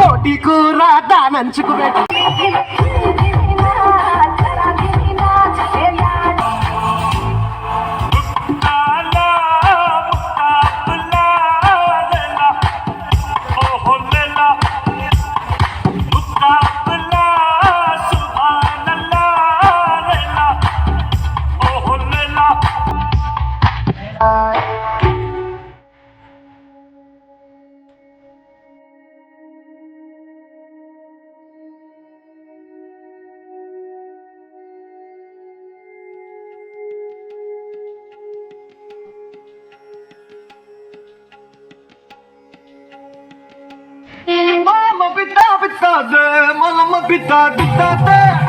పోటీ కూర దానంచుకు పెట్టి. pita, pita, pita.